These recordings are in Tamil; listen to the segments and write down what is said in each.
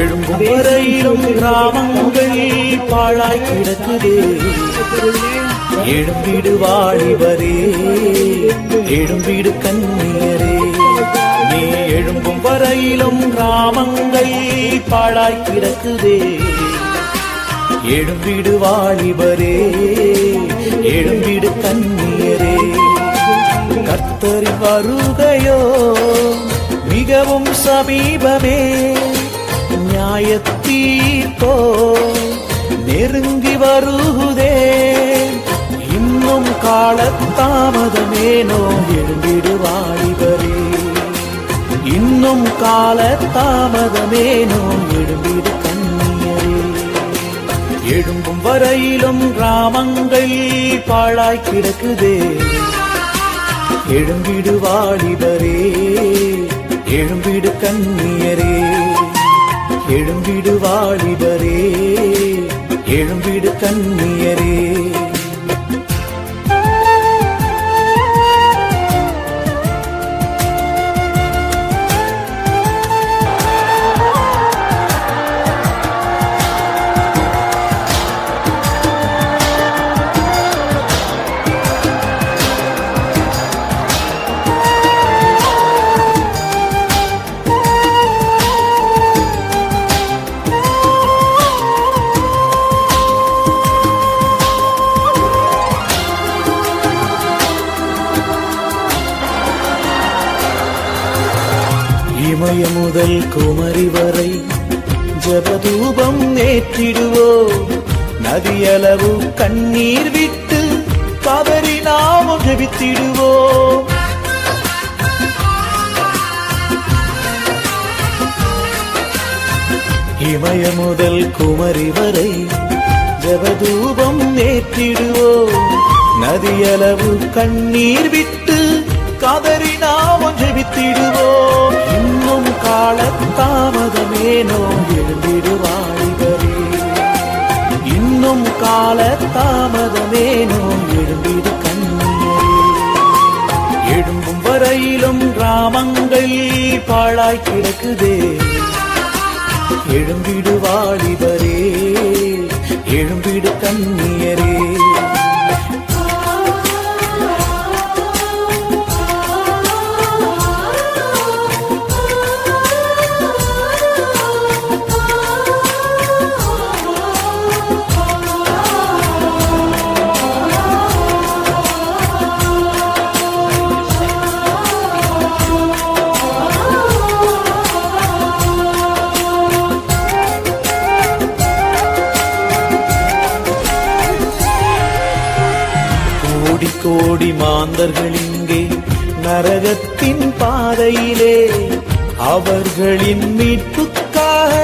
எழும்பும் வரையிலும் கிராமங்கள் பாழாய் கிடக்குதே. எழும்பிடு வாழிவரே எழும்பிடு கண்ணீரே நீ எழும்பும் வரையிலும் கிராமங்கள் பாழாய் கிடக்குதே. எழும்பிடு வாழிவரே எழும்பிடு கண்ணீரே கர்த்தரி வருகையோ மிகவும் சமீபமே. நியாயத்தீர்ப்போ நெருங்கி வருகுதே இன்னும் காலத்தாமதமேனோ? எழுந்திடுவாடிவரே இன்னும் காலத்தாமதமேனோ? எழுந்திடு கண்ணியரே. எழும்பும் வரையிலும் கிராமங்கள் பாழாய் கிடக்குதே எழும்பிடு வாலிபரே எழும்பிடு கண்ணியரே வாலிபரே எழும்பிடு கண்ணியரே. இமய முதல் குமரி வரை ஜபதூபம் நேற்றிடுவோ. நதியளவு கண்ணீர் விட்டு கதறி நாம் ஜபித்திடுவோ. இமய முதல் குமரி வரை ஜபதூபம் நேற்றிடுவோ. நதியளவு கண்ணீர் விட்டு கதறி நாம் ஜெபித்திடுவோம் இன்னும் தாமதமேனோ எழுந்திடுவாழிவரே இன்னும் கால தாமதமேனோ எழுந்திடு கண்ணியரே எழும்பும் வரையிலும் கிராமங்கள் பாழாய் கிடக்குதே. எழும்பிடு வாலிபரே எழும்பிடு கண்ணியரே. கோடி மாந்தர்கள் இங்கே நரகத்தின் பாதையிலே. அவர்களின் மீட்புக்காக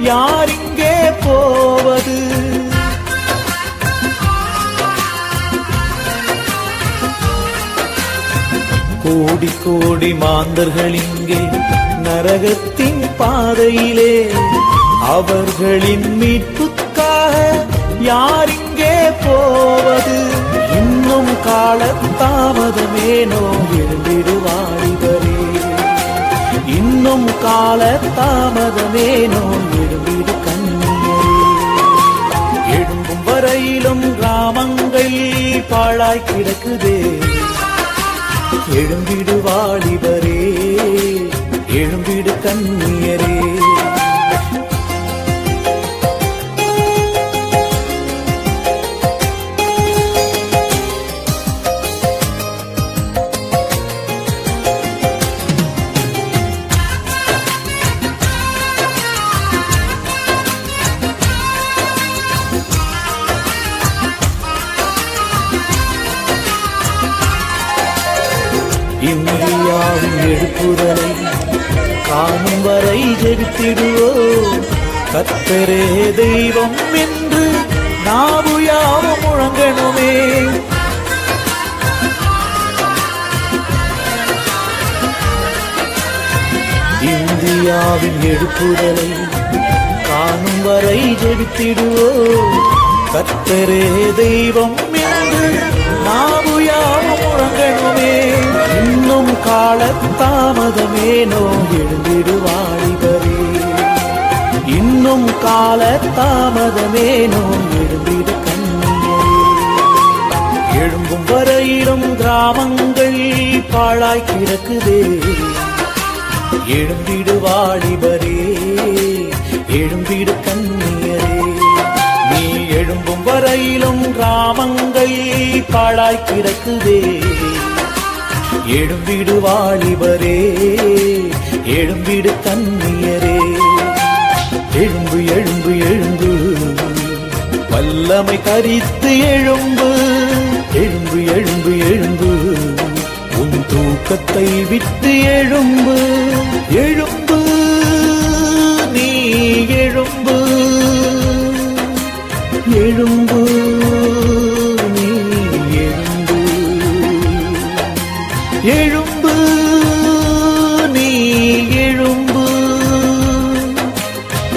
யார் இங்கே போவது? கோடி கோடி மாந்தர்கள் இங்கே நரகத்தின் பாதையிலே. அவர்களின் மீட்புக்காக யார் இங்கே போவது? இன்னும் காலத்தாமதமேனோ எழுந்திடுவாழிவரே இன்னும் கால தாமதமேனோ எழுந்திடு கண்ணியரே எழும்பும் வரையிலும் கிராமங்கள் பாழாய் கிடக்குதே. எழும்பிடு வாலிபரே எழும்பிடு கண்ணியரே. இந்தியாவின் எழுப்புதலை காணும் வரை ஜெபித்திடுவோ. கத்தரே தெய்வம் என்று நாவுயாவும் முழங்கணுமே. இந்தியாவின் எழுப்புதலை காணும் வரை ஜெபித்திடுவோ. கத்தரே தெய்வம் என்று நாம் இன்னும் காலத்தாமதமேனோ எழுந்திடுவாழிவரே இன்னும் கால தாமதமேனோ எழுந்திடு கண்ணியரே எழும்பும் வரையிலும் கிராமங்கள் பாழாய் கிடக்குதே. எழும்பிடு வாலிபரே எழும்பிடு கண்ணியரே. நீ எழும்பும் வரையிலும் கிராமங்கள் பாழாய் கிடக்குதே. எழும்பிடு வாலிபரே எழும்பிடு கண்ணியரே எழும்பு எழும்பு எழும்பு வல்லமை கரித்து எழும்பு. எழும்பு எழும்பு எழும்பு உன் தூக்கத்தை விட்டு எழும்பு. எழும்பு நீ எழும்பு.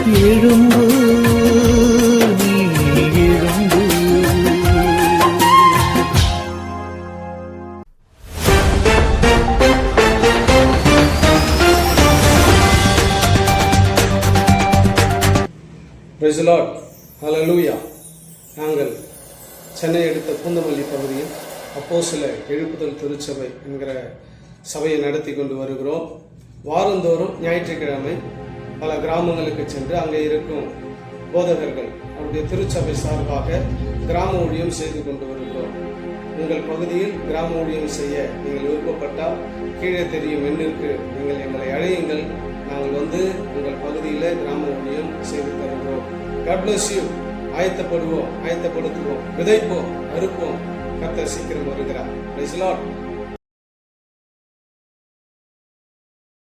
எழும்பு நீ எழும்பு ரெசுலாட் ஹalleluya நாங்கள் சென்னை அடுத்த பூந்தமல்லி பகுதியில் அப்போ சில எழுப்புதல் திருச்சபை என்கிற சபையை நடத்தி கொண்டு வருகிறோம். வாரந்தோறும் ஞாயிற்றுக்கிழமை பல கிராமங்களுக்கு சென்று அங்கே இருக்கும் போதகர்கள் அவருடைய திருச்சபை சார்பாக கிராம ஊழியம் செய்து கொண்டு வருகிறோம். உங்கள் பகுதியில் கிராம ஊழியம் செய்ய நீங்கள் விருப்பப்பட்டால் கீழே தெரியும் எண்ணிற்கு நீங்கள் எங்களை அழையுங்கள். நாங்கள் வந்து உங்கள் பகுதியில் கிராம ஊழியம் செய்து தருகிறோம். God ஆயத்தப்படுவோம் ஆயத்தப்படுத்துவோம் விதைப்போம் அறுப்போம். கத்த சீக்கிரம் வருகிறார். Praise.